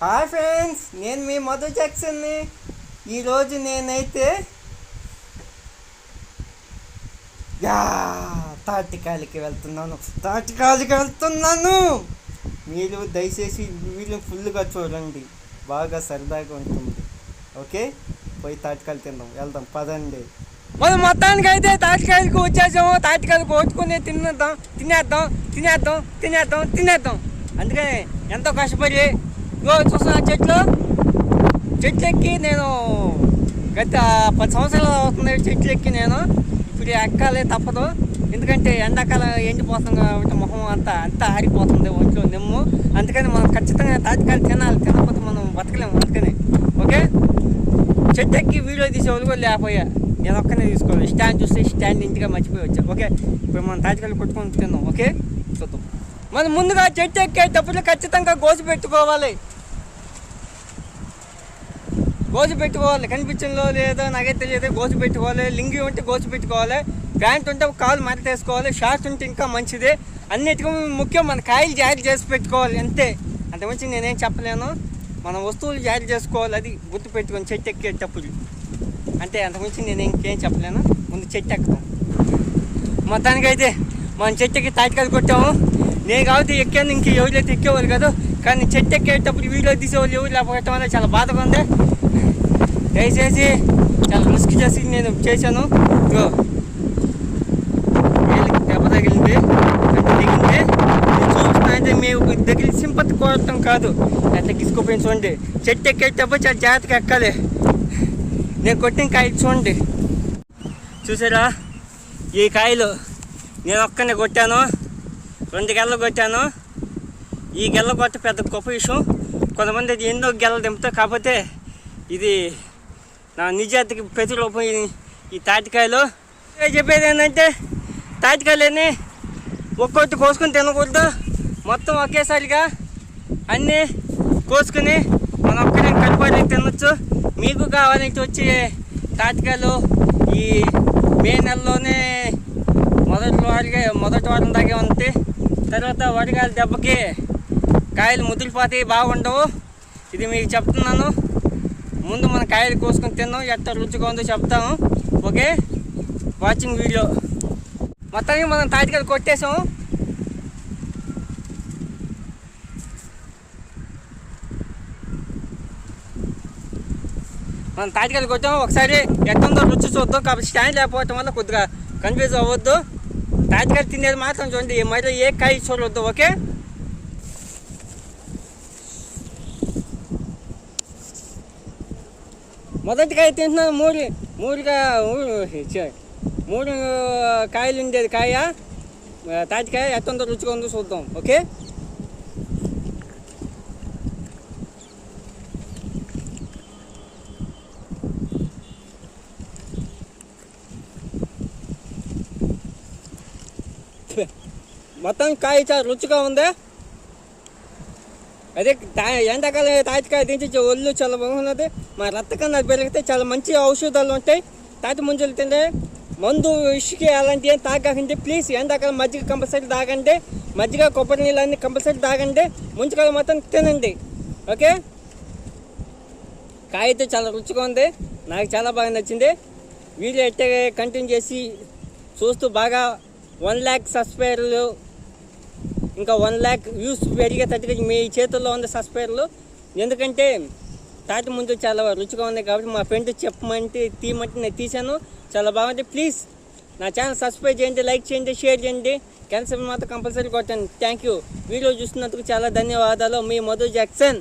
Hi friends నేను మీ మధు జాక్సన్ని. ఈరోజు నేనైతే యా తాటికాయలకి వెళ్తున్నాను. తాటికాయలకి వెళ్తున్నాను. మీరు దయచేసి వీళ్ళు ఫుల్గా చూడండి. బాగా సరదాగా ఉంటుంది. ఓకే? పోయి తాటికాయలు తిందాం. వెళ్దాం పదండి. మనం మొత్తానికి అయితే తాటికాయలకు వచ్చేసాము. తాటికాయలు కోచుకునే తినేద్దాం తినేద్దాం తినేద్దాం తినేద్దాం తినేద్దాం. అందుకని ఎంతో కష్టపడి చూస్తున్నా చెట్లు. చెట్లు ఎక్కి నేను గత పది సంవత్సరాలు అవుతుంది చెట్లు ఎక్కి నేను. ఇప్పుడు ఎక్కాలి తప్పదు. ఎందుకంటే ఎండాకాలం ఎండిపోతుంది కాబట్టి మొహం అంతా అంతా ఆరిపోతుంది ఒంట్లో నిమ్ము. అందుకని మనం ఖచ్చితంగా తాటికాయలు తినాలి తినకపోతే మనం బతకలేము అందుకని. ఓకే? చెట్టు ఎక్కి వీడియో తీసే కూడా లేకపోయా. నేను ఒక్కనే తీసుకోవాలి స్టాండ్ చూస్తే స్టాండ్ ఇంటిగా మర్చిపోయి వచ్చా. ఓకే? ఇప్పుడు మనం తాటికాయలు కొట్టుకొని తిందాం. ఓకే? చూద్దాం. మనం ముందుగా చెట్టు ఎక్కేటప్పుడు ఖచ్చితంగా గోసి పెట్టుకోవాలి. గోజు పెట్టుకోవాలి కనిపించడంలో లేదో నాకైతే తెలియదు. గోజు పెట్టుకోవాలి లింగి ఉంటే గోజు పెట్టుకోవాలి ప్యాంట్ ఉంటే కాలు మరతేసుకోవాలి. షార్ట్ ఉంటే ఇంకా మంచిది. అన్నిటికీ ముఖ్యం మన కాయలు జారీ చేసి పెట్టుకోవాలి. అంతే. అంతకుమించి నేనేం చెప్పలేను. మన వస్తువులు జారీ చేసుకోవాలి. అది గుర్తు పెట్టుకొని చెట్టు ఎక్కేటప్పుడు. అంటే అంతకుమించి నేను ఇంకేం చెప్పలేను. ముందు చెట్టు ఎక్కుతాం. మొత్తానికైతే మన చెట్టుకి తాటికాయలు కొట్టాము. నేను కాబట్టి ఎక్కాను. ఇంక ఎవరైతే ఎక్కేవాళ్ళు కదా. కానీ చెట్టు ఎక్కేటప్పుడు వీడియో తీసేవాళ్ళు ఎవరు లేకపోవటం వల్ల చాలా బాధగా ఉంది. దయచేసి చాలా రిస్క్ చేసి నేను చేశాను. ఇగో వీళ్ళకి దెబ్బ తగిలింది. దిగింది నేను అంటే మేము దగ్గర సింపతి కోరటం కాదు. అట్లా తీసుకుపోయి చూడండి. చెట్టు ఎక్కేటప్పుడు చాలా జాగ్రత్తగా ఎక్కాలి. నేను కొట్టిన కాయలు చూడండి. చూసారా? ఈ కాయలు నేను ఒక్కనే కొట్టాను. రెండు గెల్లలు కొట్టాను. ఈ గెల్ల కొట్ట పెద్ద గొప్ప విషయం. కొంతమంది అది ఎన్నో గెల్ల దింపుతారు. కాకపోతే ఇది నా నిజాతికి ప్రతిరూపం ఈ- ఈ తాటికాయలు. చెప్పేది ఏంటంటే తాటికాయలని ఒక్కొక్కటి కోసుకొని తినకూడదు. మొత్తం ఒకేసారిగా అన్నీ కోసుకుని మనం ఒక్కడే కలుపుకొని తినొచ్చు. మీకు కావాలంటే వచ్చి తాటికాయలు ఈ మే నెలలోనే మొదటి వారిగా మొదటి వారం దాకా ఉంది తర్వాత వరిగాయల దెబ్బకి కాయలు ముదిరిపోతాయి బాగుండవు. ఇది మీకు చెప్తున్నాను. ముందు మన కాయలు కోసుకొని తిన్నాం ఎంత రుచిగా ఉందో చెప్తాము ఓకే? వాచింగ్ వీడియో మొత్తానికి మనం తాటికాయలు కొట్టేసాము మనం తాటికాయలు కొట్టాము ఒకసారి ఎట్టుందో రుచి చూద్దాం. కాబట్టి స్టాండ్ లేకపోవటం వల్ల కొద్దిగా కన్ఫ్యూజ్ అవ్వద్దు. తాటికాయలు తినేది మాత్రం చూడండి. మరి ఏ కాయ చూడవద్దు ఓకే? మొదటి కాయ తింటున్నాను మూడు మూడుగా మూడు కాయలు ఉండేది కాయ. తాటికాయ ఎట్టుందో రుచిగా ఉందో చూద్దాం ఓకే? మొత్తం కాయ చాలా రుచిగా ఉందా? అదే తా- ఎండాకాలం తాటికాయ తింటే ఒళ్ళు చాలా బాగున్నది మా రక్త కన్నా పెరిగితే చాలా మంచి ఔషధాలు ఉంటాయి. తాటి ముంజలు తింటే మందు ఇసుక అలాంటివి ఏం తాగకండి. ప్లీజ్ ఎండాకాలం మజ్జిగ కంపల్సరీ తాగండి. మజ్జిగ కొబ్బరి నీళ్ళు అన్నీ కంపల్సరీ తాగండి. ముంచుకాయలు మాత్రం తినండి. ఓకే? కాయ అయితే చాలా రుచిగా ఉంది. నాకు చాలా బాగా నచ్చింది. వీడియో ఎట్టే కంటిన్యూ చేసి చూస్తూ బాగా వన్ ల్యాక్ సబ్స్క్రైబర్లు ఇంకా వన్ ల్యాక్ వ్యూస్ పెరిగేటట్టుగా మీ చేతుల్లో ఉంది సబ్స్క్రైబర్లు ఎందుకంటే తాటి ముందు చాలా రుచిగా ఉంది కాబట్టి మా ఫ్రెండ్ చెప్పమంటే తీయమంటే నేను తీశాను. చాలా బాగుంది. ప్లీజ్ నా ఛానల్ సబ్స్క్రైబ్ చేయండి లైక్ చేయండి షేర్ చేయండి. క్యాన్సర్ మాత్రం కంపల్సరీ కొట్టండి. థ్యాంక్ యూ వీడియో చూసినందుకు చాలా ధన్యవాదాలు. మీ మధు జాక్సన్.